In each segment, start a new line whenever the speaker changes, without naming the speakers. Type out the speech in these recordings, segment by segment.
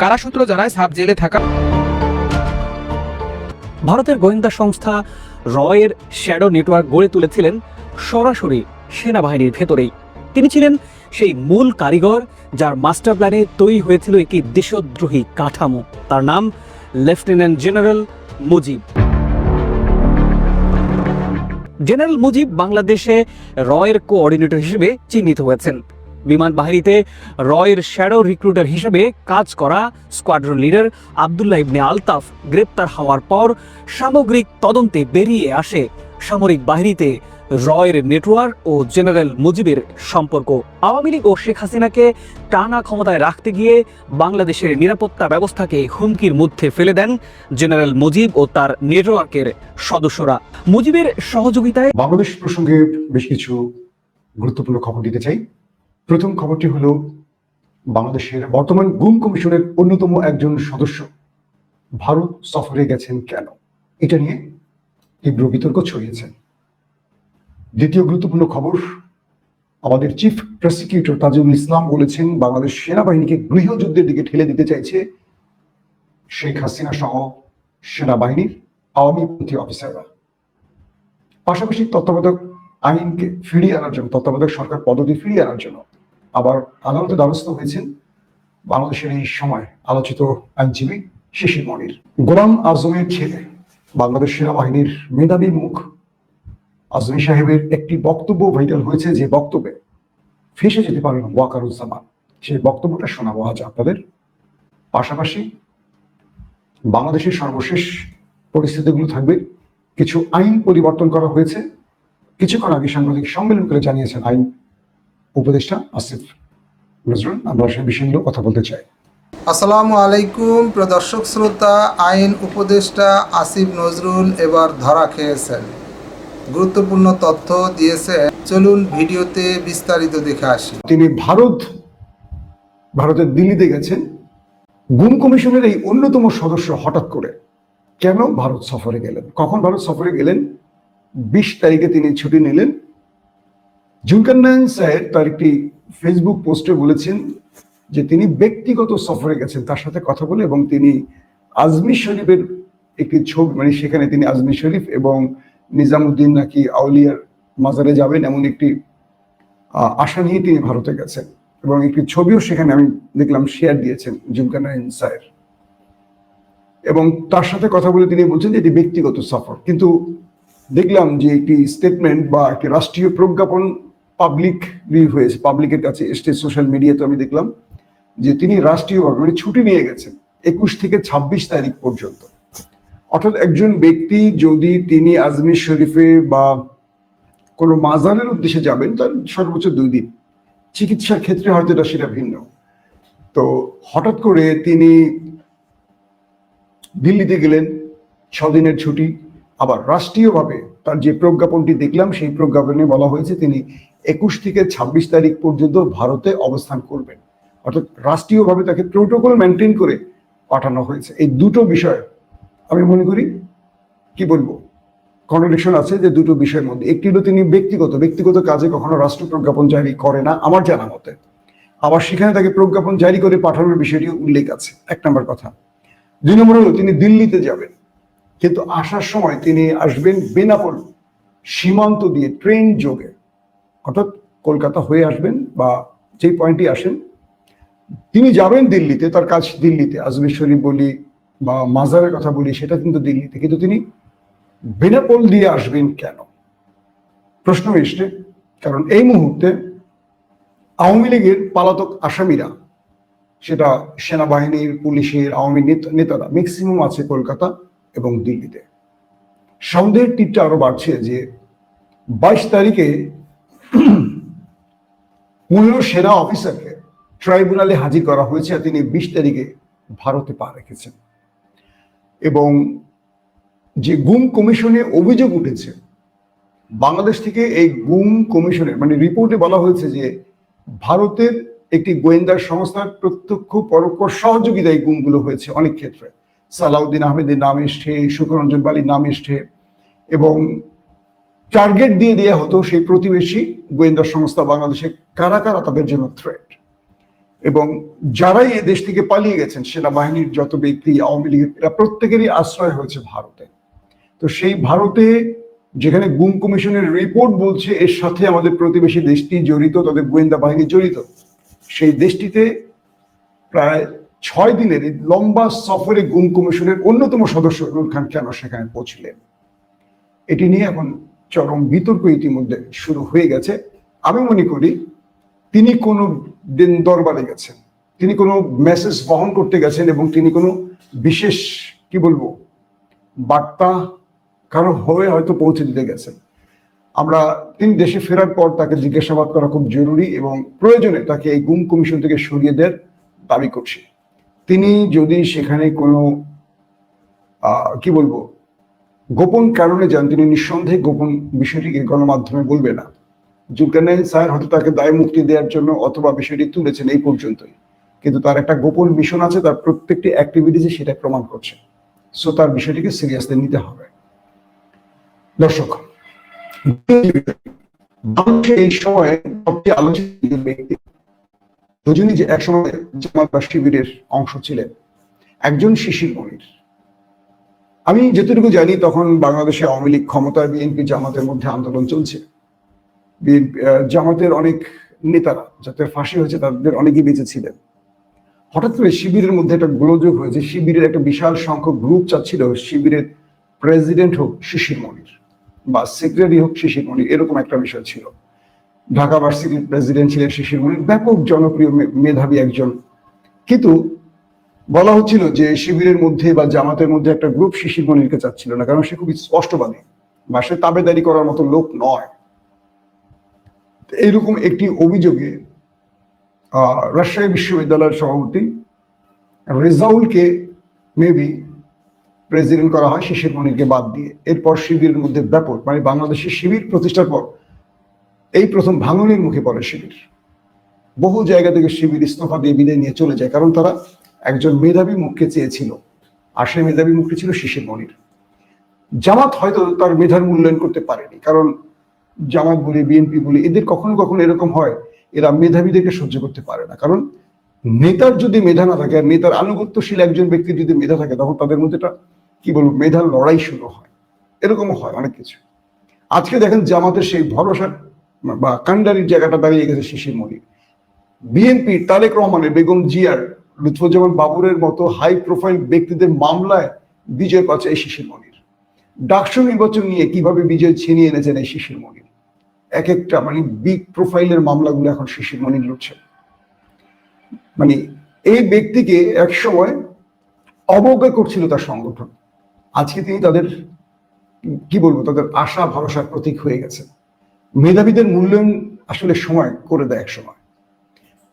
কারাসূত্র জানায় সাব জেলে থাকা
ভারতের গোয়েন্দা সংস্থা রয়ের শ্যাডো নেটওয়ার্ক গড়ে তুলেছিলেন সরাসরি সেনাবাহিনীর ভেতরেই। তিনি ছিলেন সেই মূল কারিগর যার মাস্টার প্ল্যানে তৈরি হয়েছিল একটি দেশদ্রোহী কাঠামো। তার নাম lieutenant general Mujib. General Mujib বাংলাদেশে রয়ের কোঅর্ডিনেটর হিসেবে চিহ্নিত হয়েছেন। বিমান বাহিনীতে রয়ের শ্যাডো রিক্রুটার হিসেবে কাজ করা স্কোয়াড্রন লিডার আবদুল্লাহ ইবনে আলতাফ গ্রেপ্তার হওয়ার পর সামগ্রিক তদন্তে বেরিয়ে আসে। সামরিক বাহিনীতে রয়ের নেটওয়ার্ক ও জেনারেল মুজিবের সম্পর্ক। আওয়ামী লীগ ও শেখ হাসিনাকে টানা ক্ষমতায় রাখতে গিয়ে বাংলাদেশের নিরাপত্তা ব্যবস্থাকে হুমকির মধ্যে ফেলে দেন জেনারেল মুজিব ও তার নেটওয়ার্কের সদস্যরা। মুজিবের সহযোগিতায়
বাংলাদেশ প্রসঙ্গে বেশ কিছু গুরুত্বপূর্ণ খবর দিতে চাই। প্রথম খবরটি হলো, বাংলাদেশের বর্তমান গুম কমিশনের অন্যতম একজন সদস্য। ভারত সফরে গেছেন কেন? এটা নিয়ে তীব্র বিতর্ক ছড়িয়েছেন দ্বিতীয় গুরুত্বপূর্ণ খবর, আমাদের চিফ প্রসিকিউটর তাজুল ইসলাম বলেছেন, বাংলাদেশ সেনাবাহিনীকে গৃহযুদ্ধের দিকে ঠেলে দিতে চাইছে শেখ হাসিনা সহ সেনাবাহিনীর আওয়ামীপন্থী অফিসাররা। পাশাপাশি তত্ত্বাবধায়ক আইনকে ফিরিয়ে আনার জন্য, তত্ত্বাবধায়ক সরকার পদ্ধতি ফিরিয়ে আনার জন্য আবার আদালতে দ্বারস্থ হয়েছেন বাংলাদেশের এই সময় আলোচিত আইনজীবী শিশির মনির। গোলাম আজমের ছেলে, বাংলাদেশ সেনাবাহিনীর মেধাবী মুখ। আজমি সাহেবের একটি বক্তব্য ভাইরাল হয়েছে যে বক্তব্যে ফেসে যেতে পারেন ওয়াকারুজ্জামান। সেই বক্তব্যটা শোনাবো আজ আপনাদের। পাশাপাশি বাংলাদেশের সর্বশেষ পরিস্থিতিগুলো থাকবে। কিছু আইন পরিবর্তন করা হয়েছে। কিছুক্ষণ আগে সাংবাদিক সম্মেলন করে জানিয়েছেন আইন উপদেষ্টা আসিফ নজরুল আমরা সে বিষয়গুলো কথা বলতে চাই।
আসসালামু আলাইকুম প্রদর্শক শ্রোতা আইন উপদেষ্টা আসিফ নজরুল এবার ধরা খেয়েছেন। গুরুত্বপূর্ণ তথ্য দিয়েছেন। চলুন ভিডিওতে বিস্তারিত দেখে আসি।
তিনি ভারত ভারতের দিল্লিতে গেছেন। গুম কমিশনের এই অন্যতম সদস্য হঠাৎ করে কেন ভারত সফরে গেলেন? কখন ভারত সফরে গেলেন? বিশ তারিখে তিনি ছুটি নিলেন। জুলকান্নায়ন স্যার তার একটি ফেসবুক পোস্টে বলেছেন যে তিনি ব্যক্তিগত সফরে গেছেন, তার সাথে কথা বলে এবং তিনি আজমির শরীফের একটি ছবি মানে সেখানে তিনি আজমির শরীফ এবং নিজামুদ্দিন নাকি আউলিয়ার মাজারে যাবেন এমন একটি আশা নিয়ে তিনি ভারতে গেছেন এবং একটি ছবিও সেখানে আমি দেখলাম শেয়ার দিয়েছেন জুলকানাইন স্যার এবং তার সাথে কথা বলে তিনি বলছেন যে এটি ব্যক্তিগত সফর, কিন্তু দেখলাম যে একটি স্টেটমেন্ট বা একটি রাষ্ট্রীয় প্রজ্ঞাপন পাবলিক হয়েছে পাবলিকের কাছে এসছে সোশ্যাল মিডিয়াতে আমি দেখলাম যে তিনি রাষ্ট্রীয়ভাবে মানে ছুটি নিয়ে গেছেন একুশ থেকে ছাব্বিশ তারিখ পর্যন্ত। অর্থাৎ একজন ব্যক্তি যদি তিনি আজমির শরীফে বা কোনো মাজারের উদ্দেশ্যে যাবেন, তার সর্বোচ্চ দুই দিন। চিকিৎসার ক্ষেত্রে হয়তো এটা সেটা ভিন্ন। তো হঠাৎ করে তিনি দিল্লিতে গেলেন, ছদিনের ছুটি আবার রাষ্ট্রীয়ভাবে তার যে প্রজ্ঞাপনটি দেখলাম, সেই প্রজ্ঞাপনে বলা হয়েছে তিনি একুশ থেকে ছাব্বিশ তারিখ পর্যন্ত ভারতে অবস্থান করবেন। অর্থাৎ রাষ্ট্রীয়ভাবে তাকে প্রোটোকল মেনটেন করে পাঠানো হয়েছে। এই দুটো বিষয় আমি মনে করি, কি বলব কন্ট্রাডিকশন আছে যে দুটো বিষয়ের মধ্যে। একটি হলো তিনি ব্যক্তিগত ব্যক্তিগত কাজে কখনো রাষ্ট্র প্রজ্ঞাপন জারি করে না, আমার জানা মতে। আবার সেখানে তাকে প্রজ্ঞাপন জারি করে পাঠানোর বিষয়টি উল্লেখ আছে, এক নম্বর কথা। দুই নম্বর হলো তিনি দিল্লিতে যাবেন। কিন্তু আসার সময় তিনি আসবেন বেনাপোল, সীমান্ত দিয়ে, ট্রেন যোগে। অর্থাৎ কলকাতা হয়ে আসবেন বা যেই পয়েন্টে আসেন, তিনি যাবেন দিল্লিতে, তার কাজ দিল্লিতে, আজমির শরীফ বলি বা মাজারের কথা বলি, সেটা কিন্তু দিল্লিতে। কিন্তু তিনি বেনাপোল দিয়ে আসবেন কেন? প্রশ্ন এসছে, কারণ এই মুহূর্তে আওয়ামী লীগের পালাতক আসামিরা, সেটা সেনাবাহিনীর, পুলিশের, আওয়ামী নেতা- নেতারা ম্যাক্সিমাম আছে কলকাতা। এবং দিল্লিতে। সন্দেহের টিপটা আরও বাড়ছে যে বাইশ তারিখে পনেরো সেনা অফিসারকে ট্রাইব্যুনালে হাজির করা হয়েছে তিনি বিশ তারিখে ভারতে পা রেখেছেন। এবং যে গুম কমিশনে অভিযোগ উঠেছে, বাংলাদেশ থেকে এই গুম কমিশনের মানে রিপোর্টে বলা হয়েছে যে ভারতের একটি গোয়েন্দা সংস্থার প্রত্যক্ষ পরোক্ষ সহযোগিতায় গুমগুলো হয়েছে অনেক ক্ষেত্রে। সালাউদ্দিন আহমেদের নাম এসছে শুকরঞ্জন বালির নাম এসছে এবং টার্গেট দিয়ে দেওয়া হতো সেই প্রতিবেশী গোয়েন্দা সংস্থা বাংলাদেশে কারা কারা তাদের জন্য থ্রেট এবং যারাই এ দেশ থেকে পালিয়ে গেছেন, সেনাবাহিনীর যত ব্যক্তি, আওয়ামী লীগের, এরা প্রত্যেকেরই আশ্রয় হয়েছে ভারতে। তো সেই ভারতে যেখানে গুম কমিশনের রিপোর্ট বলছে, এর সাথে আমাদের প্রতিবেশী দেশটি জড়িত, তাদের গোয়েন্দা বাহিনী জড়িত। সেই দেশটিতে প্রায় ছয় দিনের এই লম্বা সফরে গুম কমিশনের অন্যতম সদস্য ইমরান খান কেন সেখানে পৌঁছলেন? এটি নিয়ে এখন চরম বিতর্ক ইতিমধ্যে শুরু হয়ে গেছে। আমি মনে করি তিনি কোনো দিন দরবারে গেছেন। তিনি কোনো মেসেজ বহন করতে গেছেন এবং তিনি কোনো বিশেষ, কি বলব, বার্তা কারও হয়ে হয়তো পৌঁছে দিতে গেছেন। আমরা তিনি দেশে ফেরার পর তাকে জিজ্ঞাসাবাদ করা খুব জরুরি এবং প্রয়োজনে তাকে এই গুম কমিশন থেকে সরিয়ে দেওয়ার দাবি করছি। তিনি যদি সেখানে কোনো কি বলব, গোপন কারণে যান, তিনি নিঃসন্দেহে গোপন বিষয়টিকে গণমাধ্যমে বলবে না। জুলকানাইন স্যার হয়তো তাকে দায় মুক্তি দেওয়ার জন্য অথবা বিষয়টি তুলেছেন এই পর্যন্তই। কিন্তু তার একটা গোপন মিশন আছে, তার প্রত্যেকটি অ্যাক্টিভিটিসে সেটা প্রমাণ করছে। সো তার বিষয়টিকে সিরিয়াসলি নিতে হবে। দর্শক এই সময়ে সবচেয়ে আলোচিত ব্যক্তি দুজনই যে একসময় জামাত বা শিবিরের অংশ ছিলেন, একজন শিশির মনির। আমি যতটুকু জানি, তখন বাংলাদেশে আওয়ামী লীগ ক্ষমতায় বিএনপি জামাতের মধ্যে আন্দোলন চলছে। জামাতের অনেক নেতারা যাদের ফাঁসি হয়েছে, তাদের অনেকেই বেঁচে ছিলেন। হঠাৎ করে শিবিরের মধ্যে একটা গোলযোগ হয়েছে, শিবিরের একটা বিশাল সংখ্যক গ্রুপ চাচ্ছিল, শিবিরের প্রেসিডেন্ট হোক শিশির মনির বা সেক্রেটারি হোক শিশির মনির, এরকম একটা বিষয় ছিল। ঢাকা ভার্সিটির প্রেসিডেন্ট ছিলেন শিশির মনির, ব্যাপক জনপ্রিয় মেধাবী একজন। কিন্তু বলা হচ্ছিল যে শিবিরের মধ্যে বা জামাতের মধ্যে একটা গ্রুপ শিশির মনিরকে চাচ্ছিল না, কারণ সে খুবই স্পষ্টবাদী বা সে তাবেদারি করার মতো লোক নয়। এইরকম একটি অভিযোগে রাজশাহী বিশ্ববিদ্যালয়ের সভাপতি রেজাউলকে মেবি প্রেসিডেন্ট করা হয় শিশির মনিরকে বাদ দিয়ে। এরপর শিবিরের মধ্যে ব্যাপক মানে বাংলাদেশের শিবির প্রতিষ্ঠার পর এই প্রথম ভাঙনের মুখে পড়ে শিবির। বহু জায়গা থেকে শিবির ইস্তফা দিয়ে বিদায় নিয়ে চলে যায়, কারণ তারা একজন মেধাবী মুখকে চেয়েছিল। আর সেই মেধাবী মুখটি ছিল শিশির মনির। জামাত হয়তো তার মেধার মূল্যায়ন করতে পারেনি, কারণ জামাত বলি, বিএনপি বলি, এদের কখনো কখনো এরকম হয়, এরা মেধাবীদেরকে সহ্য করতে পারে না। কারণ নেতার যদি মেধা না থাকে আর নেতার আনুগত্যশীল একজন ব্যক্তির যদি মেধা থাকে, তখন তাদের মধ্যে একটা, কি বলব, মেধার লড়াই শুরু হয়। এরকম হয় অনেক কিছু। আজকে দেখেন জামাতের সেই ভরসা বা কান্ডারির জায়গাটা দাঁড়িয়ে গেছে শিশির মনির বিএনপি তারেক রহমানের বেগম জিয়ার, লুৎফুজ্জামান বাবুরের মতো হাই প্রোফাইল ব্যক্তিদের মামলায় বিজয় পাচ্ছে এই শিশির মনির। ডাকসু নির্বাচন নিয়ে কীভাবে বিজয় ছিনিয়ে এনেছেন এই শিশির মনির? এক একটা মানে বিগ প্রোফাইলের মামলাগুলো এখন শিশির মনির লড়ছে। মানে এই ব্যক্তিকে এক সময় অবজ্ঞা করছিল তার সংগঠন। আজকে তিনি তাদের, কি বলব, তাদের আশা, ভরসার প্রতীক হয়ে গেছে মেধাবীদের মূল্যায়ন আসলে সময় করে দেয় এক সময়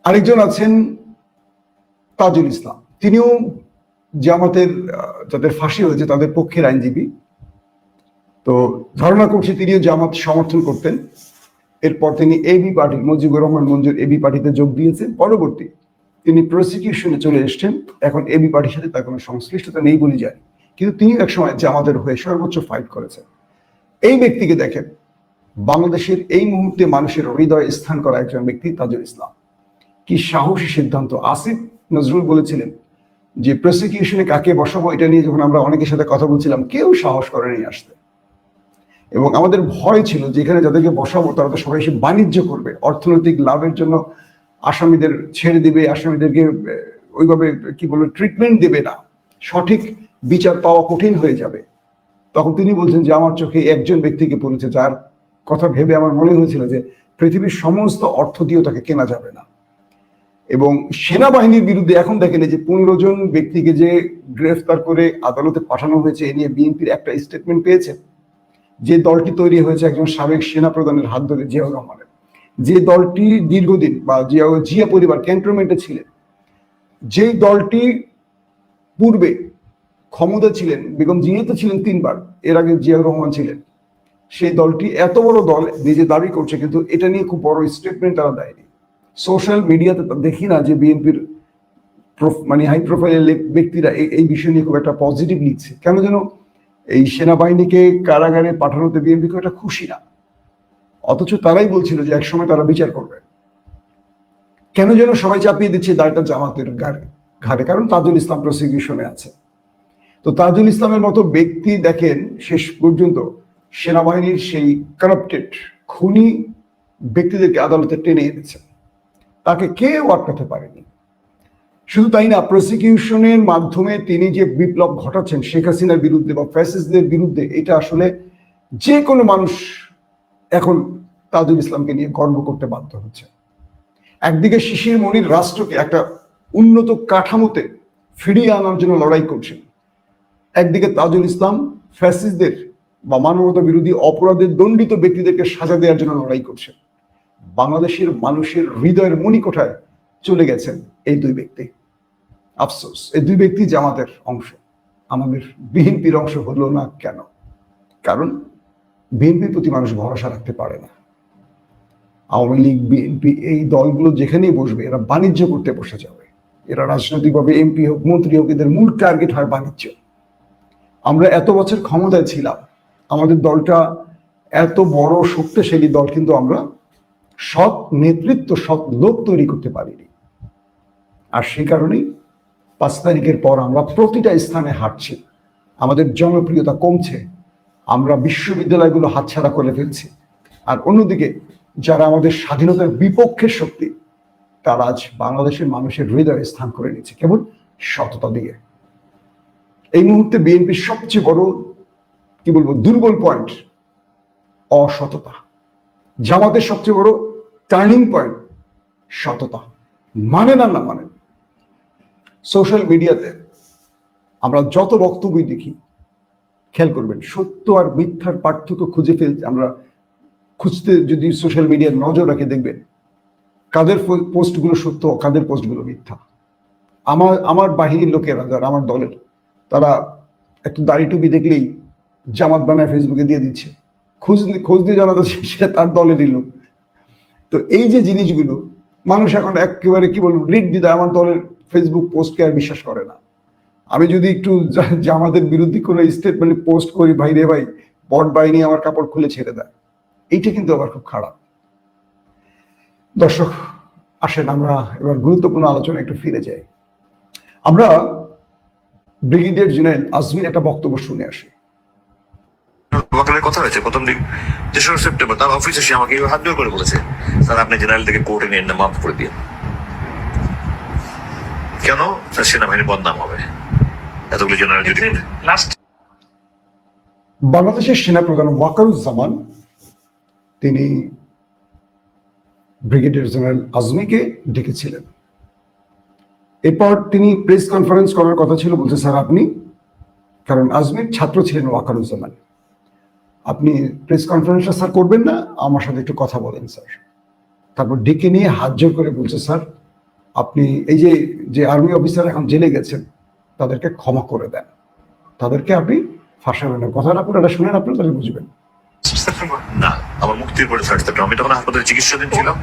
আরেকজন আছেন তাজুল ইসলাম। তিনিও জামাতের যাদের ফাঁসি হয়েছে তাদের পক্ষের আইনজীবী। তো ধারণা করছি তিনিও জামাত সমর্থন করতেন। এরপর তিনি AB party, Mujibur Rahman Manjur AB পার্টিতে যোগ দিয়েছেন। পরবর্তী তিনি প্রসিকিউশনে চলে এসেছেন। এখন এবি পার্টির সাথে তার কোনো সংশ্লিষ্টতা নেই বলে যায়। কিন্তু তিনি একসময় জামাতের হয়ে সর্বোচ্চ ফাইট করেছেন। এই ব্যক্তিকে দেখেন বাংলাদেশের এই মুহূর্তে মানুষের হৃদয়ে স্থান করা একজন ব্যক্তি তাজুল ইসলাম। কি সাহসী সিদ্ধান্ত। আসিফ নজরুল বলেছিলেন যে প্রসিকিউশনে কাকে বসাবো এটা নিয়ে যখন আমরা অনেকের সাথে কথা বলছিলাম, কেউ সাহস করেনি আসতে। এবং আমাদের ভয় ছিল যে এখানে যাদেরকে বসাবো তারা তো সবাই এসে বাণিজ্য করবে, অর্থনৈতিক লাভের জন্য আসামিদের ছেড়ে দিবে, আসামিদেরকে ওইভাবে কি বলব ট্রিটমেন্ট দেবে না। সঠিক বিচার পাওয়া কঠিন হয়ে যাবে। তখন তিনি বলছেন যে আমার চোখে একজন ব্যক্তিকে পড়েছে যার কথা ভেবে আমার মনে হয়েছিল যে পৃথিবীর সমস্ত অর্থ দিয়েও তাকে কেনা যাবে না। এবং সেনাবাহিনীর বিরুদ্ধে এখন দেখেন যে পনেরো জন ব্যক্তিকে যে গ্রেফতার করে আদালতে পাঠানো হয়েছে, এ নিয়ে বিএনপির একটা স্টেটমেন্ট পেয়েছে। যে দলটি তৈরি হয়েছে একজন সাবেক সেনা প্রধানের হাত ধরে, জিয়াউর রহমানের। যে দলটি দীর্ঘদিন বা জিয়া জিয়া পরিবার ক্যান্টনমেন্টে ছিলেন, যেই দলটি পূর্বে ক্ষমতা ছিলেন, বেগম জিয়া তো ছিলেন তিনবার, এর আগে জিয়াউর রহমান ছিলেন। সেই দলটি এত বড় দল নিজে দাবি করছে, কিন্তু এটা নিয়ে খুব বড় স্টেটমেন্ট তারা দেয়নি। সোশ্যাল মিডিয়াতে দেখি না যে বিএনপির মানে হাই প্রোফাইলের ব্যক্তিরা এই- এই বিষয় নিয়ে খুব একটা পজিটিভ লিখছে কেন যেন এই সেনাবাহিনীকে কারাগারে পাঠানোতে বিএনপি খুব একটা খুশি না। অথচ তারাই বলছিল যে একসময় তারা বিচার করবে। কেন যেন সবাই চাপিয়ে দিচ্ছে দায়টা জামাতের ঘাড়ে ঘাড়ে, কারণ তাজুল ইসলাম প্রসিকিউশনে আছে। তো তাজুল ইসলামের মতো ব্যক্তি দেখেন, শেষ পর্যন্ত সেনাবাহিনীর সেই কারাপ্টেড খুনি ব্যক্তিদেরকে আদালতে টেনে এনেছেন তাকে কেউ আটকাতে পারেনি। শুধু তাই না প্রসিকিউশনের মাধ্যমে তিনি যে বিপ্লব ঘটাচ্ছেন, শেখ হাসিনার বিরুদ্ধে বা ফ্যাসিস্টদের বিরুদ্ধে, এটা আসলে যে কোনো মানুষ এখন তাজুল ইসলামকে নিয়ে গর্ব করতে বাধ্য হচ্ছে। একদিকে শিশির মনির রাষ্ট্রকে একটা উন্নত কাঠামোতে ফিরিয়ে আনার জন্য লড়াই করছেন। একদিকে তাজুল ইসলাম ফ্যাসিস্টদের বা মানবতা বিরোধী অপরাধের দণ্ডিত ব্যক্তিদেরকে সাজা দেওয়ার জন্য লড়াই করছেন। বাংলাদেশের মানুষের হৃদয়ের মণিকোঠায় চলে গেছেন এই দুই ব্যক্তি। আফসোস, এই দুই ব্যক্তি জামাতের অংশ। আমাদের বিএনপির অংশ হলো না কেন? কারণ বিএনপির প্রতি মানুষ ভরসা রাখতে পারে না। আওয়ামী লীগ, বিএনপি, এই দলগুলো যেখানেই বসবে, এরা বাণিজ্য করতে বসে যাবে। এরা রাজনৈতিকভাবে এমপি হোক, মন্ত্রী হোক, এদের মূল টার্গেট হয় বাণিজ্য। আমরা এত বছর ক্ষমতায় ছিলাম আমাদের দলটা এত বড় শক্তিশালী দল কিন্তু আমরা সৎ নেতৃত্ব, সৎ লোক তৈরি করতে পারিনি। আর সেই কারণেই পাঁচ তারিখের পর আমরা প্রতিটা স্থানে হাঁটছি। আমাদের জনপ্রিয়তা কমছে। আমরা বিশ্ববিদ্যালয়গুলো হাতছাড়া করে ফেলছি। আর অন্যদিকে যারা আমাদের স্বাধীনতার বিপক্ষের শক্তি, তারা আজ বাংলাদেশের মানুষের হৃদয়ে স্থান করে নিচ্ছে কেবল সততা দিয়ে। এই মুহূর্তে বিএনপির সবচেয়ে বড় কি বলব, দুর্বল পয়েন্ট অসততা। জামাতের সবচেয়ে বড় টার্নিং পয়েন্ট সততা। মানে না না মানে? সোশ্যাল মিডিয়াতে আমরা যত বক্তব্যই দেখি, খেয়াল করবেন, সত্য আর মিথ্যার পার্থক্য খুঁজে ফেলতে আমরা খুঁজতে যদি সোশ্যাল মিডিয়ার নজর রাখে, দেখবেন, কাদের পোস্টগুলো সত্য, কাদের পোস্টগুলো মিথ্যা। আমার আমার বাহিনীর লোকেরা, যারা আমার দলের, তারা একটু দাড়ি টুপি দেখলেই জামাত বানায় ফেসবুকে দিয়ে দিচ্ছে। খোঁজ খোঁজ দিয়ে জানা যাচ্ছে সেটা তার দলে দিল। তো এই যে জিনিসগুলো, মানুষ এখন একেবারে কি বলব রিড দিতে আমার দলের ফেসবুক পোস্টকে আর বিশ্বাস করে না। আমি যদি একটু জামাতের বিরুদ্ধে কোনো স্টেটমেন্ট পোস্ট করি, ভাই রে ভাই, বট বাহিনী আমার কাপড় খুলে ছেড়ে দেয়। এইটা কিন্তু আবার খুব খারাপ। দর্শক, আসেন আমরা এবার গুরুত্বপূর্ণ আলোচনা একটু ফিরে যাই। আমরা ব্রিগেডিয়ার জেনারেল আজমির একটা বক্তব্য শুনে আসি।
ওয়াকালের কথা হয়েছে প্রথম দিন তেসরা সেপ্টেম্বর তার অফিসে সে আমাকে হাত জোর করে বলেছে স্যার আপনি জেনারেল থেকে কোর্টে নিয়ে মাফ করে দিন। কেন? স্যার সেনাবাহিনীর বদনাম হবে। এতগুলো জেনারেল যদি
লাস্ট
বাংলাদেশের সেনাপ্রধান ওয়াকারুজ্জামান তিনি ব্রিগেডিয়ার জেনারেল আজমিকে ডেকেছিলেন। এরপর তিনি প্রেস কনফারেন্স করার কথা ছিল বলছে স্যার আপনি কারণ আজমির ছাত্র ছিলেন ওয়াকারুজ্জামান। আপনি প্রেস কনফারেন্সটা স্যার করবেন না, আমার সাথে একটু কথা বলেন, স্যার। তারপর ডেকে নিয়ে হাত জোর করে বলছে, স্যার, আপনি এই যে যে আর্মি অফিসার এখন জেলে গেছেন, তাদেরকে ক্ষমা করে দেন। তাদেরকে আপনি ফাঁসাবেন না। কথাটা পুরোটা শুনেন আপনি তাহলে বুঝবেন।
না, আমার মুক্তির পরে আমি তখন হাসপাতালে চিকিৎসাধীন ছিলাম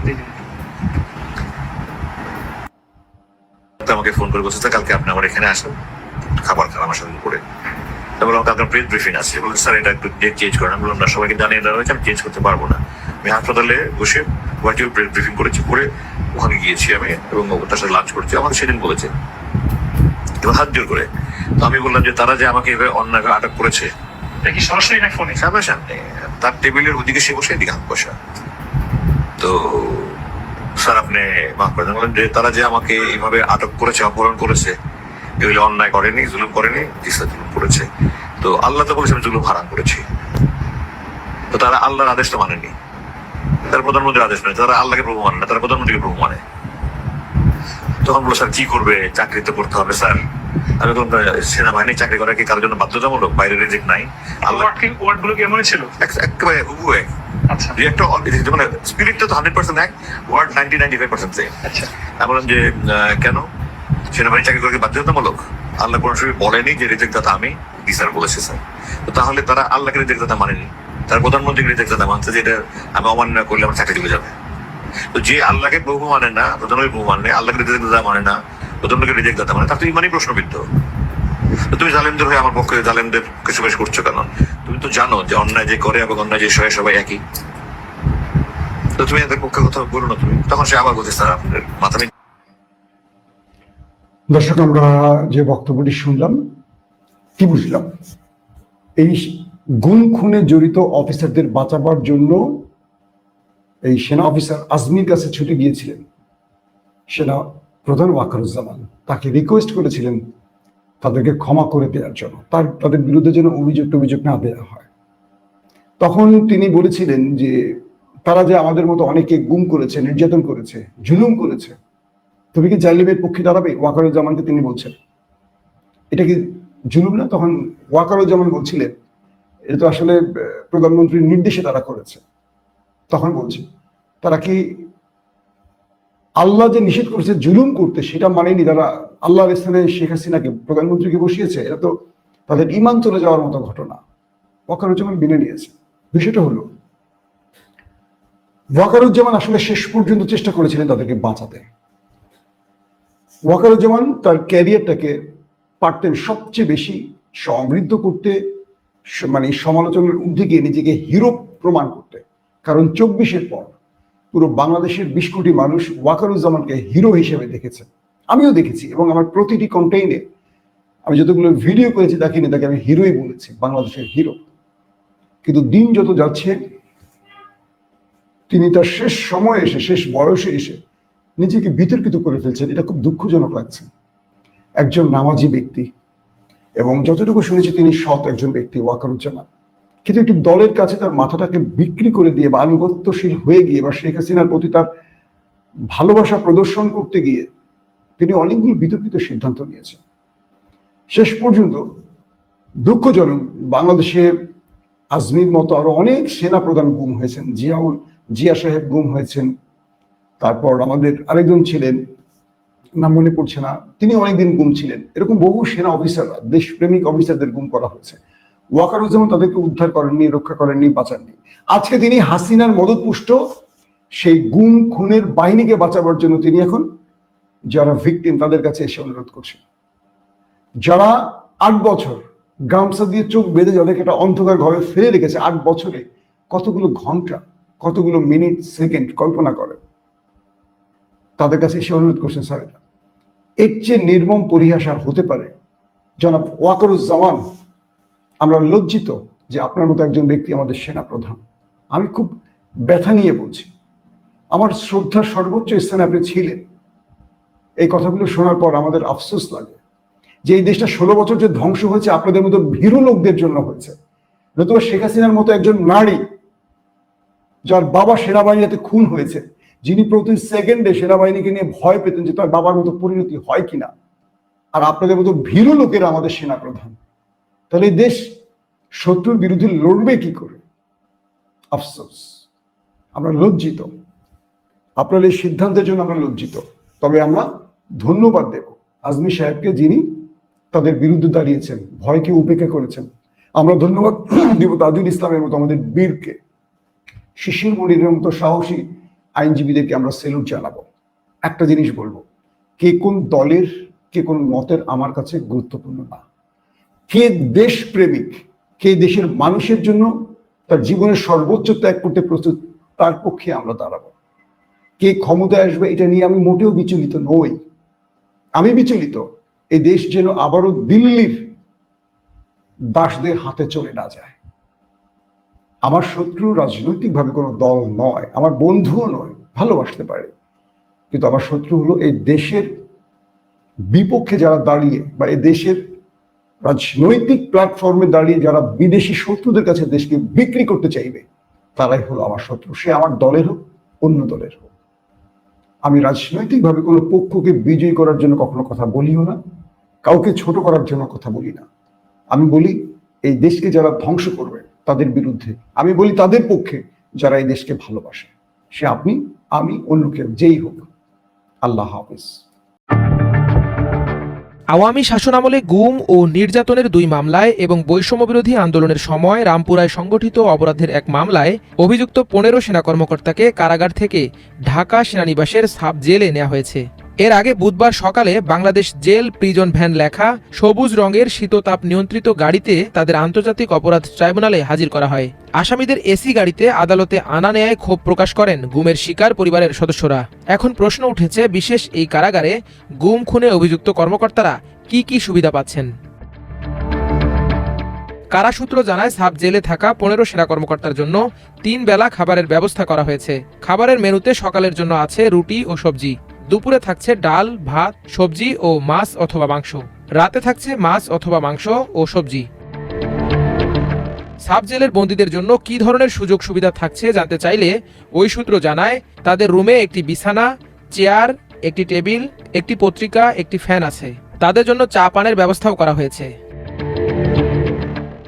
আমাকে ফোন করে বলছে কালকে আপনি আমার এখানে আসেন, খাবার খান আমার সাথে করে আমাকে আপনার প্রেস ব্রিফিং আছে। বললেন স্যার এটা একটু ডেট চেঞ্জ করেন। বললাম না সবাইকে জানিয়ে দেওয়া হয়েছে আমি চেঞ্জ করতে পারব না। আমি হাসপাতালে বসে হোয়াইটিউ প্রেস ব্রিফিং করেছি করে ওখানে গিয়েছি আমি এবং তার সাথে লাঞ্চ করেছি। আমাকে সেদিন বলেছে। এবার হাত জোর করে। তো আমি বললাম যে তারা যে আমাকে এভাবে অন্যায় আটক করেছে
সরাসরি না ফোনে?
সামনে সামনে। তার টেবিলের ওদিকে সে বসে এদিকে হাত বসা। তো স্যার আপনি মাফ করে দেন বললেন যে তারা যে আমাকে এইভাবে আটক করেছে অপহরণ করেছে এগুলো অন্যায় করেনি জুলুম করেনি জিসা জুলুম করেছে। তো আল্লাহ তো বলেছে আমি জুলুম হারাম করেছি। তো তারা আল্লাহর আদেশ তো মানেনি। তারা প্রধানমন্ত্রীর আদেশ মানে তারা আল্লাহকে প্রভু মানে না তারা প্রধানমন্ত্রীকে প্রভু মানে। তখন বলল স্যার কি করবে? চাকরি তো করতে হবে স্যার। আমি তখন সেনাবাহিনী চাকরি করা কি কারোর জন্য বাধ্যতামূলক? বাইরে রিজেক্ট নাই। আল্লাহ
ওয়ার্ডগুলো কেমন ছিল?
একেবারে হুবু এক।
আচ্ছা।
একটা মানে স্পিরিটটা তো হান্ড্রেড পার্সেন্ট এক word ninety ninety five percent same
আচ্ছা।
আমি বললাম যে কেন? সেনাবাহিনী চাকরি করে কি বাধ্যতামূলক? আল্লাহ বলেনি যে রিজেক্ট দাতা আমি। স্যার বলেছে, স্যার। তো তাহলে তারা আল্লাহকে রিজেক্ট দাতা মানেনি। তার প্রধানমন্ত্রীকে রিজেক্ট দাতা মানছে যে এটা আমি অমান্য করলে আমার চাকরি চলে যাবে। তো যে আল্লাহকে বহু মানে না, প্রধানমন্ত্রী বহু মানে আল্লাহকে রিজেক্ট দাতা মানে না, প্রধানমন্ত্রীকে রিজেক্ট দাতা মানে তার তো ইমানই প্রশ্নবিদ্ধ। তুমি জালেমদের হয়ে আমার পক্ষে জালেমদের কিছু বেশ করছ কেন? তুমি তো জানো যে অন্যায় যে করে এবং অন্যায় যে সহে সবাই একই। তো তুমি এদের পক্ষে কথা বলো না তুমি। তখন সে আবার বলছে, স্যার, আপনাদের মাথা
দর্শক, আমরা যে বক্তব্যটি শুনলাম কি বুঝলাম? এই গুম খুনে জড়িত অফিসারদের বাঁচাবার জন্য এই সেনা অফিসার আজমির কাছে ছুটে গিয়েছিলেন। সেনা প্রধান ওয়াকারুজ্জামান তাকে রিকোয়েস্ট করেছিলেন তাদেরকে ক্ষমা করে দেওয়ার জন্য। তার, তাদের বিরুদ্ধে যেন অভিযোগ অভিযোগ না দেওয়া হয়। তখন তিনি বলেছিলেন যে, তারা যে আমাদের মতো অনেকে গুম করেছে, নির্যাতন করেছে, জুলুম করেছে, তুমি কি জালিমের পক্ষে দাঁড়াবে? ওয়াকারুজ্জামানকে তিনি বলছেন। এটা কি জুলুম না তখন ওয়াকারুজ্জামান বলছিলেন, এটা তো আসলে প্রধানমন্ত্রীর নির্দেশে তারা করেছে। তখন বলছি, তারা কি আল্লাহ যে নিষেধ করেছে, জুলুম করতে, সেটা মানেনি তারা আল্লাহর স্থানে শেখ হাসিনাকে প্রধানমন্ত্রীকে বসিয়েছে? এটা তো তাদের ইমান চলে যাওয়ার মতো ঘটনা। ওয়াকারুজ্জামান মেনে নিয়েছে। বিষয়টা হলো, ওয়াকারুজ্জামান আসলে শেষ পর্যন্ত চেষ্টা করেছিলেন তাদেরকে বাঁচাতে। ওয়াকারুজ্জামান তার ক্যারিয়ারটাকে পারতেন সবচেয়ে বেশি সমৃদ্ধ করতে মানে সমালোচনার ঊর্ধ্বে গিয়ে নিজেকে হিরো প্রমাণ করতে। কারণ চব্বিশের পর পুরো বাংলাদেশের বিশ কোটি মানুষ ওয়াকারুজ্জামানকে হিরো হিসেবে দেখেছে। আমিও দেখেছি এবং আমার প্রতিটি কন্টেইনে আমি যতগুলো ভিডিও করেছি দেখিনি তাকে আমি হিরোই বলেছি, বাংলাদেশের হিরো। কিন্তু দিন যত যাচ্ছে, তিনি তার শেষ সময়ে এসে, শেষ বয়সে এসে নিজেকে বিতর্কিত করে ফেলছেন। এটা খুব দুঃখজনক লাগছে। একজন নামাজি ব্যক্তি। এবং যতটুকু শুনেছি, তিনি সৎ একজন ব্যক্তি, ওয়াকারুজ্জামান। কিন্তু একটি দলের কাছে তার মাথাটাকে বিক্রি করে দিয়ে বা আনুগত্যশীল হয়ে গিয়ে বা শেখ হাসিনার প্রতি তার ভালোবাসা প্রদর্শন করতে গিয়ে তিনি অনেকগুলো বিতর্কিত সিদ্ধান্ত নিয়েছেন। শেষ পর্যন্ত দুঃখজনক বাংলাদেশে আজমির মতো আরও অনেক সেনা প্রধান গুম হয়েছেন। জিয়াউল, জিয়া সাহেব গুম হয়েছেন। তারপর আমাদের আরেকজন ছিলেন নাম মনে পড়ছে না। তিনি অনেকদিন গুম ছিলেন। এরকম বহু সেনা অফিসাররা দেশপ্রেমিক অফিসারদের গুম করা হয়েছে। ওয়াকারুজ্জামান তাদেরকে উদ্ধার করেননি, রক্ষা করেননি, বাঁচাননি। আজকে তিনি হাসিনার মদতপুষ্ট, সেই গুম খুনের বাহিনীকে বাঁচাবার জন্য তিনি এখন যারা ভিকটিম তাদের কাছে এসে অনুরোধ করছেন। যারা আট বছর গামছা দিয়ে চোখ বেঁধে যাদেরকে একটা অন্ধকার ঘরে ফেলে রেখেছে, আট বছরে কতগুলো ঘণ্টা, কতগুলো মিনিট, সেকেন্ড কল্পনা করে, তাদের কাছে এসে অনুরোধ করছেন স্যার। এর চেয়ে নির্মম পরিহাস আর হতে পারে। জনাব ওয়াকারুজ্জামান, আমরা লজ্জিত যে আপনার মতো একজন ব্যক্তি আমাদের সেনা প্রধান আমি খুব ব্যথা নিয়ে বলছি। আমার শ্রদ্ধার সর্বোচ্চ স্থানে আপনি ছিলেন। এই কথাগুলো শোনার পর আমাদের আফসোস লাগে যে এই দেশটা ষোলো বছর যে ধ্বংস হয়েছে, আপনাদের মতো ভীরু লোকদের জন্য হয়েছে। নতুবা শেখ হাসিনার মতো একজন নারী, যার বাবা সেনাবাহিনীতে খুন হয়েছে যিনি প্রতি সেকেন্ডে সেনাবাহিনীকে নিয়ে ভয় পেতেন যে তার বাবার মতো পরিণতি হয় কিনা, আর আপনাদের মতো ভীরু লোকেরা আমাদের সেনা প্রধান তাহলে এই দেশ শত্রুর বিরুদ্ধে লড়বে কি করে? আফসোস। আমরা লজ্জিত। আপনার এই সিদ্ধান্তের জন্য আমরা লজ্জিত। তবে আমরা ধন্যবাদ দেব আজমি সাহেবকে যিনি তাদের বিরুদ্ধে দাঁড়িয়েছেন, ভয়কে উপেক্ষা করেছেন। আমরা ধন্যবাদ দিব তাজুল ইসলামের মতো আমাদের বীরকে। শিশির মনিরের মতো সাহসী আইনজীবীদেরকে আমরা সেলুট জানাব। একটা জিনিস বলব, কে কোন দলের, কে কোন মতের আমার কাছে গুরুত্বপূর্ণ না। কে দেশপ্রেমিক, কে দেশের মানুষের জন্য তার জীবনের সর্বোচ্চ ত্যাগ করতে প্রস্তুত, তার পক্ষে আমরা দাঁড়াবো। কে ক্ষমতায় আসবে এটা নিয়ে আমি মোটেও বিচলিত নই। আমি বিচলিত এই দেশ যেন আবারও দিল্লির দাসদের হাতে চলে না যায়। আমার শত্রু রাজনৈতিকভাবে কোনো দল নয়, আমার বন্ধুও নয়, ভালোবাসতে পারে। কিন্তু আমার শত্রু হলো এই দেশের বিপক্ষে যারা দাঁড়িয়ে বা এই দেশের রাজনৈতিক প্ল্যাটফর্মে দাঁড়িয়ে যারা বিদেশি শত্রুদের কাছে দেশকে বিক্রি করতে চাইবে, তারাই হলো আমার শত্রু। সে আমার দলের হোক, অন্য দলের হোক। আমি রাজনৈতিকভাবে কোনো পক্ষকে বিজয়ী করার জন্য কখনো কথা বলিও না, কাউকে ছোট করার জন্য কথা বলি না। আমি বলি, এই দেশকে যারা ধ্বংস করবে তাদের বিরুদ্ধে। আমি বলি তাদের পক্ষে যারা এই দেশকে ভালোবাসে। সে আপনি, আমি, অন্য কেউ, যেই হোক। আল্লাহ হাফিজ।
আওয়ামী শাসনামলে গুম ও নির্যাতনের দুই মামলায় এবং বৈষম্য বিরোধী আন্দোলনের সময় রামপুরায় সংগঠিত অপরাধের এক মামলায় অভিযুক্ত পনেরো সেনা কর্মকর্তাকে কারাগার থেকে ঢাকা সেনানিবাসের সাব জেলে নেওয়া হয়েছে। এর আগে বুধবার সকালে বাংলাদেশ জেল, প্রিজন ভ্যান লেখা, সবুজ রঙের শীততাপ নিয়ন্ত্রিত গাড়িতে তাদের আন্তর্জাতিক অপরাধ ট্রাইব্যুনালে হাজির করা হয়। আসামিদের এসি গাড়িতে আদালতে আনা নেয় ক্ষোভ প্রকাশ করেন গুমের শিকার পরিবারের সদস্যরা। এখন প্রশ্ন উঠেছে বিশেষ এই কারাগারে গুম, খুনে অভিযুক্ত কর্মকর্তারা কি কি সুবিধা পাচ্ছেন? কারা সূত্র জানায়, সাব জেলে থাকা পনেরো সেনা কর্মকর্তার জন্য তিন বেলা খাবারের ব্যবস্থা করা হয়েছে। খাবারের মেনুতে সকালের জন্য আছে রুটি ও সবজি। দুপুরে থাকছে ডাল, ভাত, সবজি ও মাছ অথবা মাংস। রাতে থাকছে মাছ অথবা মাংস ও সবজি। সাব জেলের বন্দীদের জন্য কি ধরনের সুযোগ সুবিধা থাকছে জানতে চাইলে ওই সূত্র জানায়, তাদের রুমে একটি বিছানা, চেয়ার, একটি টেবিল, একটি পত্রিকা, একটি ফ্যান আছে। তাদের জন্য চা পানের ব্যবস্থাও করা হয়েছে।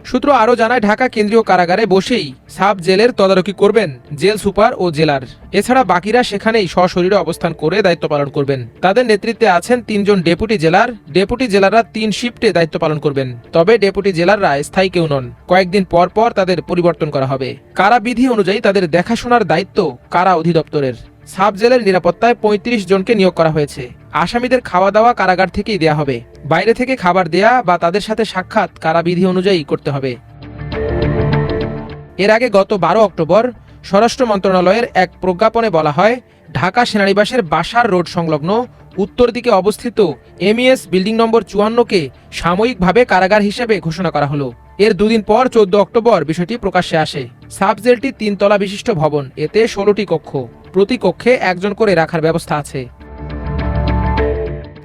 সূত্র আরও জানায়, ঢাকা কেন্দ্রীয় কারাগারে বসেই সাব জেলের তদারকি করবেন জেল সুপার ও জেলার। এছাড়া বাকিরা সেখানেই সশরীরে অবস্থান করে দায়িত্ব পালন করবেন। তাদের নেতৃত্বে আছেন তিনজন ডেপুটি জেলার। ডেপুটি জেলাররা তিন শিফটে দায়িত্ব পালন করবেন। তবে ডেপুটি জেলাররা স্থায়ী কেউ নন। কয়েকদিন পর পর তাদের পরিবর্তন করা হবে। কারা বিধি অনুযায়ী তাদের দেখাশোনার দায়িত্ব কারা অধিদপ্তরের? সাব জেলের নিরাপত্তায় পঁয়ত্রিশ জনকে নিয়োগ করা হয়েছে। আসামিদের খাওয়া দাওয়া কারাগার থেকেই দেয়া হবে। বাইরে থেকে খাবার দেয়া বা তাদের সাথে সাক্ষাৎ কারাবিধি অনুযায়ী করতে হবে। এর আগে গত বারো অক্টোবর স্বরাষ্ট্র মন্ত্রণালয়ের এক প্রজ্ঞাপনে বলা হয়, ঢাকা সেনানিবাসের বাসার রোড সংলগ্ন উত্তর দিকে অবস্থিত এমইএস বিল্ডিং নম্বর চুয়ান্নকে সাময়িকভাবে কারাগার হিসেবে ঘোষণা করা হলো। এর দুদিন পর চোদ্দ অক্টোবর বিষয়টি প্রকাশ্যে আসে। সাব জেলটি তিনতলা বিশিষ্ট ভবন। এতে ষোলোটি কক্ষ। প্রতি কক্ষে একজন করে রাখার ব্যবস্থা আছে।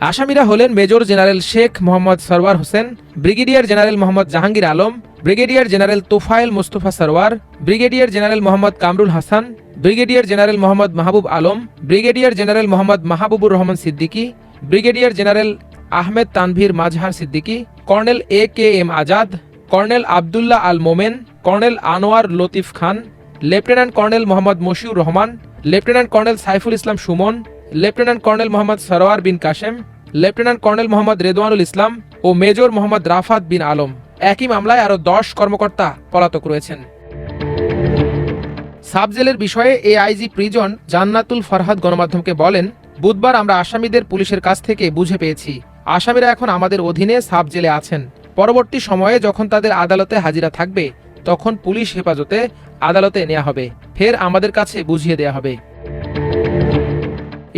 আসামিরা হলেন major general Sheikh Mohammad Sarwar Hossain, brigadier general Mohammad Jahangir Alam, brigadier general Tofayel Mostafa Sarwar, brigadier general Mohammad Kamrul Hasan, brigadier general Mohammad Mahbub Alam, brigadier general Mohammad Mahbubur Rahman Siddiqui, brigadier general Ahmed Tanvir Mazhar Siddiqui, colonel A K M Azad colonel Abdullah Al Momen, colonel Anwar Latif Khan, lieutenant colonel Mohammad Mashiur Rahman, lieutenant colonel Saiful Islam Sumon, lieutenant colonel Mohammad Sarwar Bin Kashem, lieutenant colonel Mohammad Redwanul Islam O major Mohammad Rafat Bin Alam. একই মামলায় আরও দশ কর্মকর্তা পলাতক রয়েছেন। Sub জেলের বিষয়ে AIG prison জান্নাতুল ফরহাদ গণমাধ্যমকে বলেন, বুধবার আমরা আসামিদের পুলিশের কাছ থেকে বুঝে পেয়েছি। আসামিরা এখন আমাদের অধীনে সাব জেলে আছেন। পরবর্তী সময়ে যখন তাদের আদালতে হাজিরা থাকবে, তখন পুলিশ হেফাজতে আদালতে নেওয়া হবে। ফের আমাদের কাছে বুঝিয়ে দেওয়া হবে।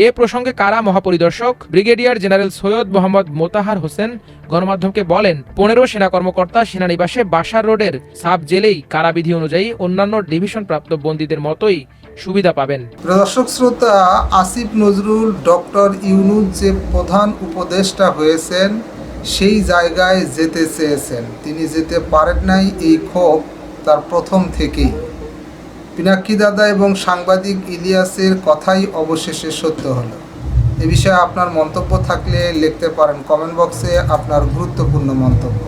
এ প্রসঙ্গে কারা মহাপরিদর্শক? ব্রিগেডিয়ার জেনারেল সৈয়দ মোহাম্মদ মোতাহার হোসেন গণমাধ্যমকে বলেন, পনেরো সেনা কর্মকর্তা সেনানিবাসে বাসার রোডের সাব জেলেই কারাবিধি অনুযায়ী অন্যান্য ডিভিশন প্রাপ্ত বন্দীদের মতোই সুবিধা পাবেন।
দর্শক শ্রোতা, আসিফ নজরুল, ডক্টর ইউনুস যে প্রধান উপদেষ্টা হয়েছেন সেই জায়গায় যেতে চেয়েছেন। তিনি যেতে পারেন নাই এই ক্ষোভ তার প্রথম থেকেই। পিনাক্ষী দাদা এবং সাংবাদিক ইলিয়াসের কথাই অবশেষে সত্য হলো। এ বিষয়ে আপনার মন্তব্য থাকলে লিখতে পারেন কমেন্ট বক্সে আপনার গুরুত্বপূর্ণ মন্তব্য।